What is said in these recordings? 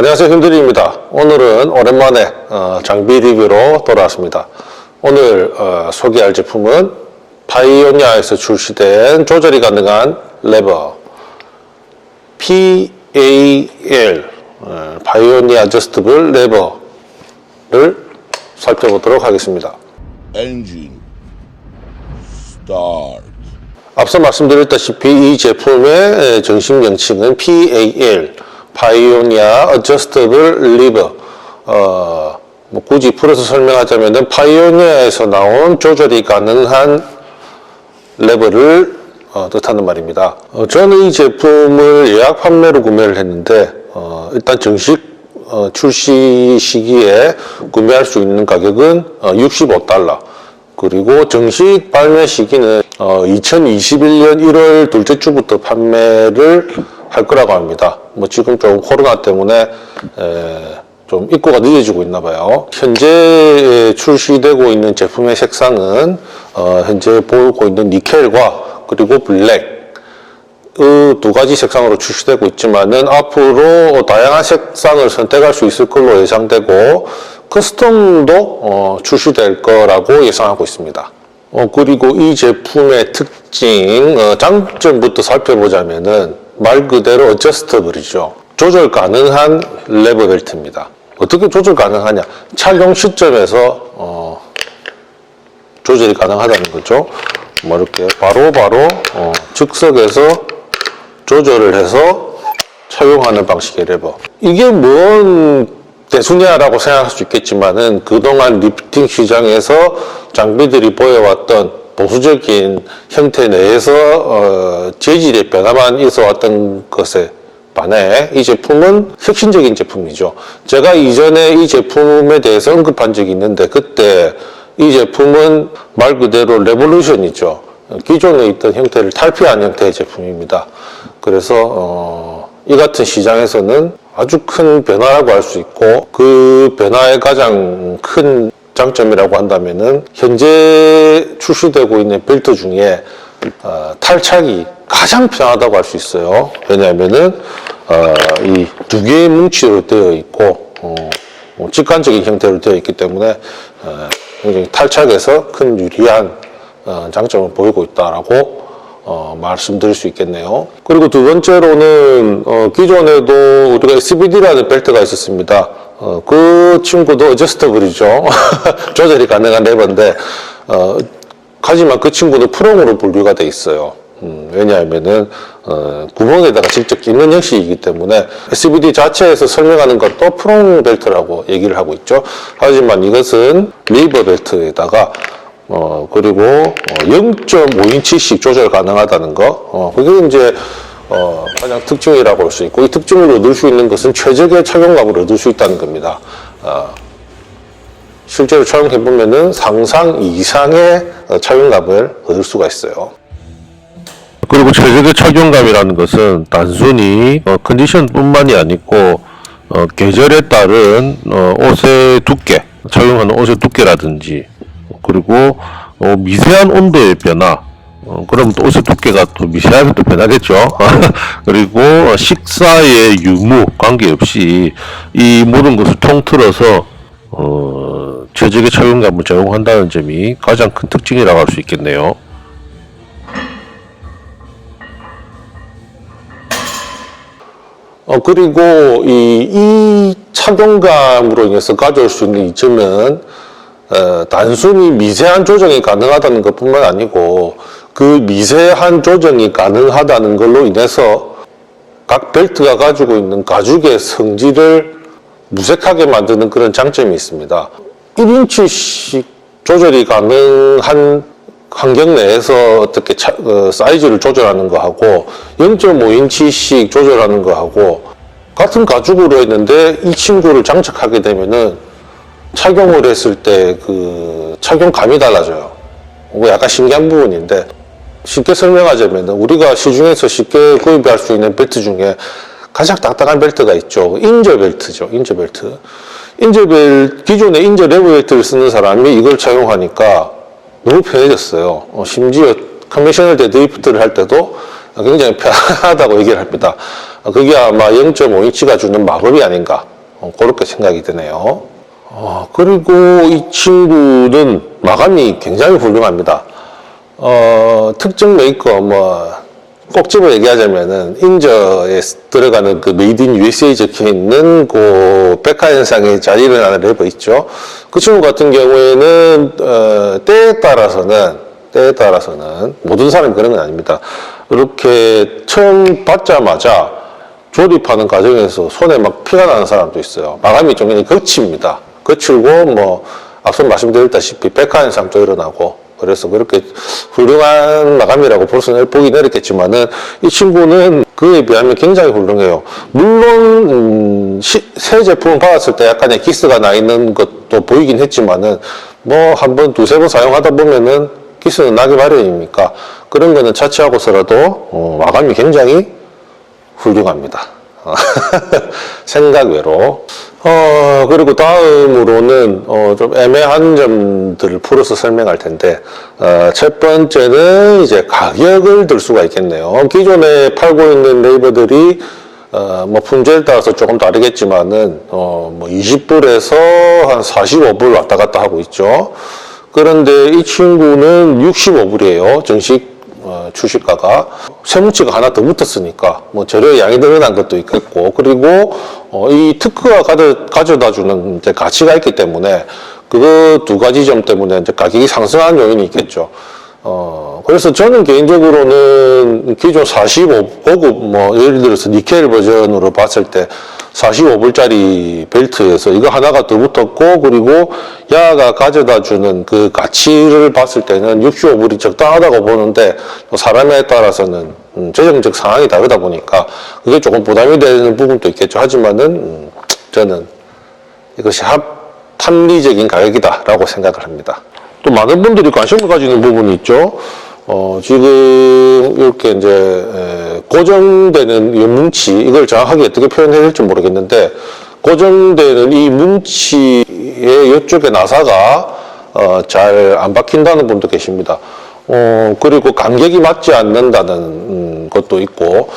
안녕하세요. 힘들입니다. 오늘은 오랜만에 어, 장비 리뷰로 돌아왔습니다. 오늘 어, 소개할 제품은 파이오니아에서 출시된 조절이 가능한 레버 PAL 어, 파이오니아 저스트블 레버를 살펴보도록 하겠습니다. engine start 앞서 말씀드렸다시피 이 제품의 정식 명칭은 PAL, 파이오니아 어저스터블 리버. 어, 뭐 굳이 풀어서 설명하자면은 파이오니아에서 나온 조절이 가능한 레버를 어, 뜻하는 말입니다. 어, 저는 이 제품을 예약 판매로 구매를 했는데 어, 일단 정식 어, 출시 시기에 구매할 수 있는 가격은 어, 65달러. 그리고 정식 발매 시기는 어, 2021년 1월 둘째 주부터 판매를 할 거라고 합니다. 뭐 지금 좀 코로나 때문에 에, 좀 입고가 늦어지고 있나 봐요. 현재 출시되고 있는 제품의 색상은 어, 현재 보고 있는 니켈과 그리고 블랙 그두 가지 색상으로 출시되고 있지만은 앞으로 다양한 색상을 선택할 수 있을 걸로 예상되고 커스텀도 어, 출시될 거라고 예상하고 있습니다. 어, 그리고 이 제품의 특징, 어, 장점부터 살펴보자면은 말 그대로 어저스터블이죠. 조절 가능한 레버 벨트입니다. 어떻게 조절 가능하냐? 착용 시점에서 어, 조절이 가능하다는 거죠. 뭐 이렇게 바로 바로 어, 즉석에서 조절을 해서 착용하는 방식의 레버. 이게 뭔 대수냐라고 생각할 수 있겠지만은 그동안 리프팅 시장에서 장비들이 보여왔던 보수적인 형태 내에서 어, 재질의 변화만 있어 왔던 것에 반해 이 제품은 혁신적인 제품이죠. 제가 이전에 이 제품에 대해서 언급한 적이 있는데 그때 이 제품은 말 그대로 레볼루션이죠. 기존에 있던 형태를 탈피한 형태의 제품입니다. 그래서 어, 이 같은 시장에서는 아주 큰 변화라고 할 수 있고 그 변화의 가장 큰 장점이라고 한다면은 현재 출시되고 있는 벨트 중에 어, 탈착이 가장 편하다고 할 수 있어요. 왜냐하면은 어, 이 두 개의 뭉치로 되어 있고 어, 뭐 직관적인 형태로 되어 있기 때문에 어, 굉장히 탈착에서 큰 유리한 어, 장점을 보이고 있다라고 어, 말씀드릴 수 있겠네요. 그리고 두 번째로는 어, 기존에도 우리가 SBD라는 벨트가 있었습니다. 어, 그 친구도 어저스터블이죠. 조절이 가능한 레버인데 어, 하지만 그 친구도 프롬으로 분류가 돼 있어요. 음, 왜냐하면은 어, 구멍에다가 직접 끼는 형식이기 때문에 SBD 자체에서 설명하는 것도 프롬 벨트라고 얘기를 하고 있죠. 하지만 이것은 리버 벨트에다가 어, 그리고 어, 0.5인치씩 조절 가능하다는 거. 어, 그게 이제 어, 가장 특징이라고 할 수 있고 이 특징을 얻을 수 있는 것은 최적의 착용감을 얻을 수 있다는 겁니다. 어, 실제로 착용해 보면은 상상 이상의 어, 착용감을 얻을 수가 있어요. 그리고 최적의 착용감이라는 것은 단순히 어, 컨디션뿐만이 아니고 어, 계절에 따른 어, 옷의 두께, 착용하는 옷의 두께라든지 그리고 어, 미세한 온도의 변화. 어, 그럼 또 옷의 두께가 또 미세하게 또 변하겠죠. 그리고 어, 식사의 유무 관계없이 이 모든 것을 통틀어서 어, 최적의 착용감을 제공한다는 점이 가장 큰 특징이라고 할 수 있겠네요. 어, 그리고 이, 이 착용감으로 인해서 가져올 수 있는 이점은 어, 단순히 미세한 조정이 가능하다는 것뿐만 아니고 그 미세한 조정이 가능하다는 걸로 인해서 각 벨트가 가지고 있는 가죽의 성질을 무색하게 만드는 그런 장점이 있습니다. 1인치씩 조절이 가능한 환경 내에서 어떻게 차- 어, 사이즈를 조절하는 거하고 0.5인치씩 조절하는 거하고 같은 가죽으로 했는데 이 친구를 장착하게 되면은 착용을 했을 때 그 착용감이 달라져요. 이거 약간 신기한 부분인데 쉽게 설명하자면 우리가 시중에서 쉽게 구입할 수 있는 벨트 중에 가장 딱딱한 벨트가 있죠. 인저 벨트죠. 인저 벨트. 인저 벨 기존에 인저 레버 벨트를 쓰는 사람이 이걸 착용하니까 너무 편해졌어요. 어, 심지어 컨벤셔널 데드리프트를 할 때도 굉장히 편하다고 얘기를 합니다. 어, 그게 아마 0.5인치가 주는 마법이 아닌가 어, 그렇게 생각이 드네요. 어, 그리고 이 친구는 마감이 굉장히 훌륭합니다. 어, 특정 메이커, 뭐, 꼭 집어 얘기하자면은, 인저에 들어가는 그 메이드 인 USA 적혀 있는 그 백화현상에 자리를 하는 래버 있죠. 그 친구 같은 경우에는, 어, 때에 따라서는, 때에 따라서는, 모든 사람이 그런 건 아닙니다. 이렇게 처음 받자마자 조립하는 과정에서 손에 막 피가 나는 사람도 있어요. 마감이 좀 거칩니다. 거칠고, 뭐, 앞서 말씀드렸다시피 백화현상도 일어나고, 그래서 그렇게 훌륭한 마감이라고 볼 수는 보긴 어렵겠지만은 이 친구는 그에 비하면 굉장히 훌륭해요. 물론 음, 시- 새 제품을 받았을 때 약간의 기스가 나 있는 것도 보이긴 했지만은 뭐 한 번 두세 번 사용하다 보면은 기스는 나기 마련이니까 그런 거는 차치하고서라도 어, 마감이 굉장히 훌륭합니다. 어, 생각 외로. 어, 그리고 다음으로는, 어, 좀 애매한 점들을 풀어서 설명할 텐데, 어, 첫 번째는 이제 가격을 들 수가 있겠네요. 기존에 팔고 있는 네이버들이, 어, 뭐 품질에 따라서 조금 다르겠지만은, 어, 뭐 20불에서 한 45불 왔다 갔다 하고 있죠. 그런데 이 친구는 65불이에요. 정식 어, 출시가가 세무치가 하나 더 붙었으니까 뭐 재료 양이 늘어난 것도 있겠고 그리고 어, 이 특허가 가져, 가져다 주는 이제 가치가 있기 때문에 그거 두 가지 점 때문에 이제 가격이 상승한 요인이 있겠죠. 어, 그래서 저는 개인적으로는 기존 45고급, 뭐, 예를 들어서 니켈 버전으로 봤을 때 45불짜리 벨트에서 이거 하나가 더 붙었고, 그리고 야가 가져다 주는 그 가치를 봤을 때는 65불이 적당하다고 보는데, 또 사람에 따라서는, 음, 재정적 상황이 다르다 보니까 그게 조금 부담이 되는 부분도 있겠죠. 하지만은, 음, 저는 이것이 합, 합리적인 가격이다라고 생각을 합니다. 또 많은 분들이 관심을 가지는 부분이 있죠. 어, 지금 이렇게 이제 에, 고정되는 이 뭉치 이걸 정확하게 어떻게 표현해야 될지 모르겠는데 고정되는 이 뭉치의 이쪽에 나사가 어, 잘 안 박힌다는 분도 계십니다. 어, 그리고 간격이 맞지 않는다는 음, 것도 있고,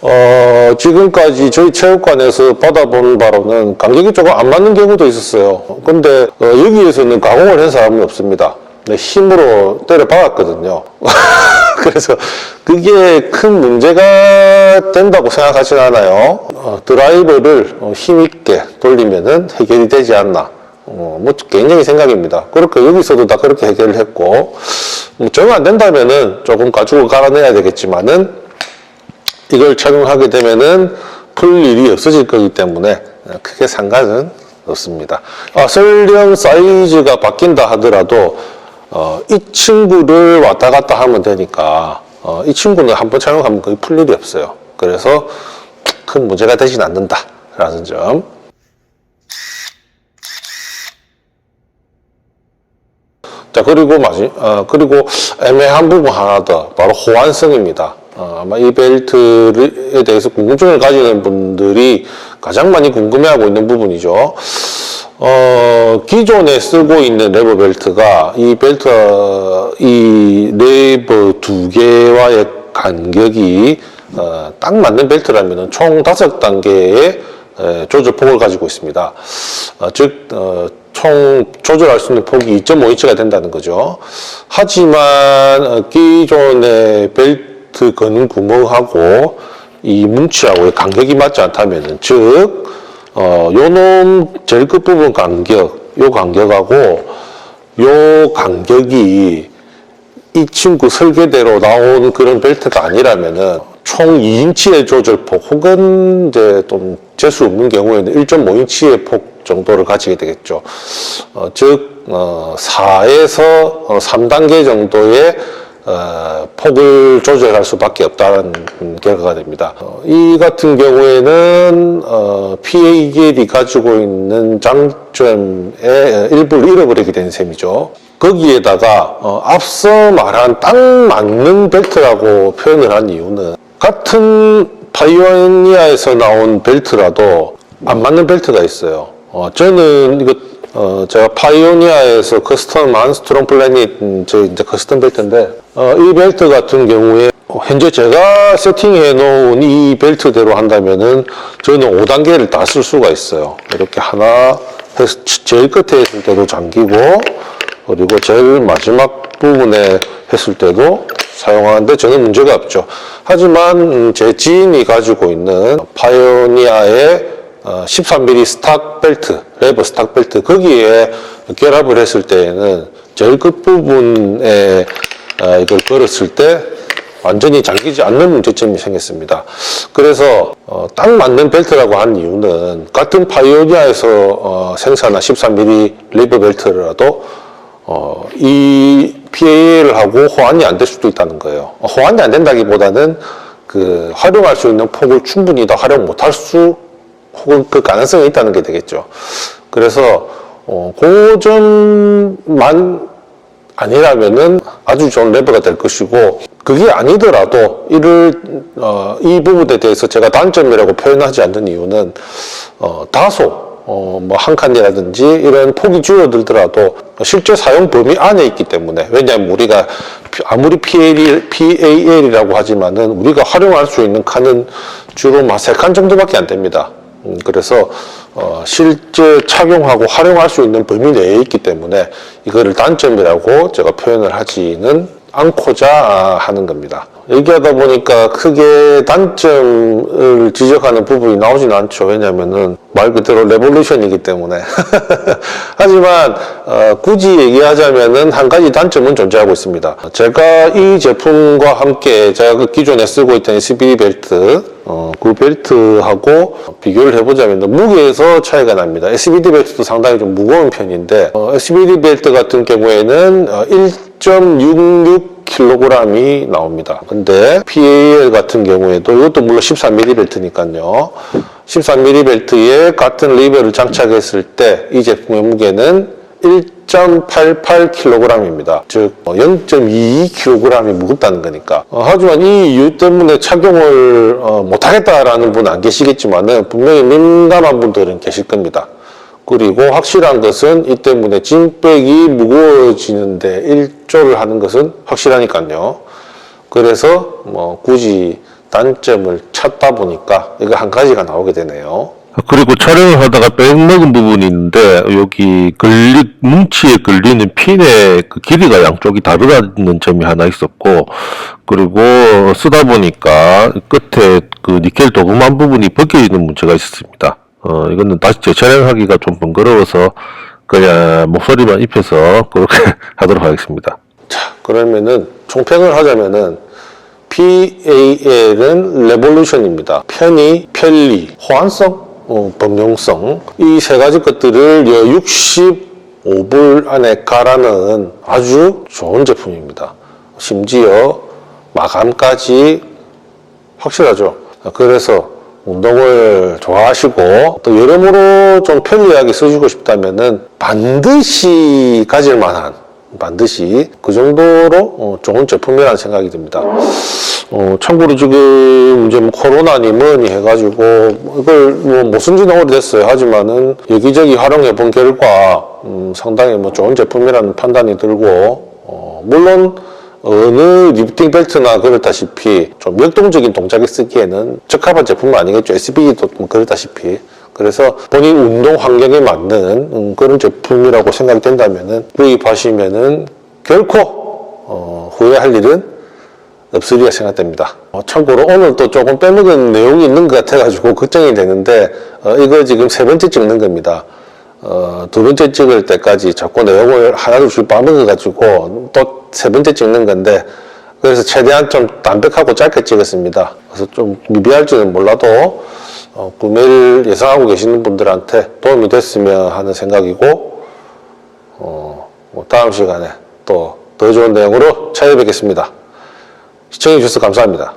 어, 지금까지 저희 체육관에서 받아본 바로는 간격이 조금 안 맞는 경우도 있었어요. 근데 어, 여기에서는 가공을 한 사람이 없습니다. 네, 힘으로 때려 박았거든요. 그래서 그게 큰 문제가 된다고 생각하진 않아요. 어, 드라이버를 어, 힘있게 돌리면은 해결이 되지 않나. 어, 뭐 개인적인 생각입니다. 그렇게 여기서도 다 그렇게 해결을 했고 뭐 정안 된다면은 조금 가지고 갈아내야 되겠지만은 이걸 착용하게 되면은 풀 일이 없어질 거기 때문에 크게 상관은 없습니다. 아, 설령 사이즈가 바뀐다 하더라도 어, 이 친구를 왔다 갔다 하면 되니까 어, 이 친구는 한번 착용하면 거의 풀 일이 없어요. 그래서 큰 문제가 되진 않는다라는 점. 자 그리고 마지 어, 그리고 애매한 부분 하나 더 바로 호환성입니다. 어, 아마 이 벨트에 대해서 궁금증을 가지는 분들이 가장 많이 궁금해하고 있는 부분이죠. 어, 기존에 쓰고 있는 레버 벨트가 이 벨트 이 레버 두 개와의 간격이 어, 딱 맞는 벨트라면 총 다섯 단계의 에, 조절폭을 가지고 있습니다. 어, 즉, 어, 총 조절할 수 있는 폭이 2.5인치가 된다는 거죠. 하지만 어, 기존의 벨트 거는 구멍하고 이 뭉치하고의 간격이 맞지 않다면은, 즉, 어, 요놈 제일 끝부분 간격, 요 간격하고 요 간격이 이 친구 설계대로 나온 그런 벨트가 아니라면은 총 2인치의 조절폭 혹은 이제 좀 재수 없는 경우에는 1.5인치의 폭 정도를 가지게 되겠죠. 어, 즉, 어, 4에서 어, 3단계 정도의 어, 폭을 조절할 수밖에 없다는 결과가 됩니다. 어, 이 같은 경우에는 어, PAGL이 가지고 있는 장점의 일부를 잃어버리게 된 셈이죠. 거기에다가 어, 앞서 말한 딱 맞는 벨트라고 표현을 한 이유는 같은 파이오니아에서 나온 벨트라도 안 맞는 벨트가 있어요. 어, 저는 이거 어, 제가 파이오니아에서 커스텀한 스트롱 플래닛 음, 제 이제 커스텀 벨트인데 어, 이 벨트 같은 경우에 어, 현재 제가 세팅해 놓은 이 벨트대로 한다면은 저는 5단계를 다 쓸 수가 있어요. 이렇게 하나 해서 제일 끝에 했을 때도 잠기고 그리고 제일 마지막 부분에 했을 때도 사용하는데 저는 문제가 없죠. 하지만 음, 제 지인이 가지고 있는 파이오니아의 어, 13mm 스탁 벨트, 레버 스탁 벨트 거기에 결합을 했을 때에는 제일 끝부분에 어, 이걸 걸었을 때 완전히 잠기지 않는 문제점이 생겼습니다. 그래서 어, 딱 맞는 벨트라고 한 이유는 같은 파이오니아에서 어, 생산한 13mm 리버 벨트라도 어, 이 PAL하고 호환이 안 될 수도 있다는 거예요. 어, 호환이 안 된다기보다는 그 활용할 수 있는 폭을 충분히 더 활용 못할 수 혹은 그 가능성이 있다는 게 되겠죠. 그래서 어, 그 점만 아니라면은 아주 좋은 레버가 될 것이고 그게 아니더라도 이를 어, 이 부분에 대해서 제가 단점이라고 표현하지 않는 이유는 어, 다소 어, 뭐 한 칸이라든지 이런 폭이 줄어들더라도 실제 사용 범위 안에 있기 때문에 왜냐하면 우리가 피- 아무리 PAL, PAL이라고 하지만은 우리가 활용할 수 있는 칸은 주로 세칸 정도밖에 안 됩니다. 음, 그래서 어, 실제 착용하고 활용할 수 있는 범위 내에 있기 때문에 이거를 단점이라고 제가 표현을 하지는 않고자 하는 겁니다. 얘기하다 보니까 크게 단점을 지적하는 부분이 나오진 않죠. 왜냐면은 말 그대로 레볼루션이기 때문에. 하지만 어, 굳이 얘기하자면은 한 가지 단점은 존재하고 있습니다. 제가 이 제품과 함께 제가 그 기존에 쓰고 있던 SBD 벨트 어, 그 벨트하고 비교를 해보자면 무게에서 차이가 납니다. SBD 벨트도 상당히 좀 무거운 편인데 어, SBD 벨트 같은 경우에는 어, 1.66kg이 나옵니다. 근데 PAL 같은 경우에도 이것도 물론 13mm 벨트니까요. 13mm 벨트에 같은 리벨을 장착했을 때 이 제품의 무게는 1.88kg입니다. 즉 0.22kg이 무겁다는 거니까. 어, 하지만 이 이유 때문에 착용을 어, 못하겠다라는 분은 안 계시겠지만은 분명히 민감한 분들은 계실 겁니다. 그리고 확실한 것은 이 때문에 찐백이 무거워지는데 일조를 하는 것은 확실하니까요. 그래서 뭐 굳이 단점을 찾다 보니까 이거 한 가지가 나오게 되네요. 그리고 촬영을 하다가 빼먹은 부분이 있는데 여기 걸리 뭉치에 걸리는 핀의 그 길이가 양쪽이 다르다는 점이 하나 있었고 그리고 쓰다 보니까 끝에 그 니켈 도금한 부분이 벗겨지는 문제가 있었습니다. 어 이거는 다시 재촬영하기가 좀 번거로워서 그냥 목소리만 입혀서 그렇게 하도록 하겠습니다. 자, 그러면은 총평을 하자면은 PAL은 레볼루션입니다. 편의, 편리, 호환성, 어, 범용성 이 세 가지 것들을 65불 안에 가라는 아주 좋은 제품입니다. 심지어 마감까지 확실하죠. 그래서 운동을 좋아하시고 또 여러모로 좀 편리하게 쓰시고 싶다면은 반드시 가질 만한 반드시 그 정도로 어, 좋은 제품이라는 생각이 듭니다. 어, 참고로 지금 이제 뭐 코로나니 뭐니 해가지고 이걸 뭐못 쓴 지는 오래됐어요. 하지만은 여기저기 활용해 본 결과 음, 상당히 뭐 좋은 제품이라는 판단이 들고 어, 물론 어느 리프팅 벨트나 그렇다시피 좀 역동적인 동작에 쓰기에는 적합한 제품은 아니겠죠. SB도 뭐 그렇다시피. 그래서 본인 운동 환경에 맞는 음, 그런 제품이라고 생각이 된다면은 구입하시면은 결코 어, 후회할 일은 없으리라 생각됩니다. 어, 참고로 오늘 또 조금 빼먹은 내용이 있는 것 같아가지고 걱정이 되는데 어, 이거 지금 세 번째 찍는 겁니다. 어, 두 번째 찍을 때까지 자꾸 내용을 하나둘씩 빠먹어가지고 또 세 번째 찍는 건데 그래서 최대한 좀 담백하고 짧게 찍었습니다. 그래서 좀 미비할지는 몰라도 어, 구매를 예상하고 계시는 분들한테 도움이 됐으면 하는 생각이고 어, 뭐 다음 시간에 또 더 좋은 내용으로 찾아뵙겠습니다. 시청해주셔서 감사합니다.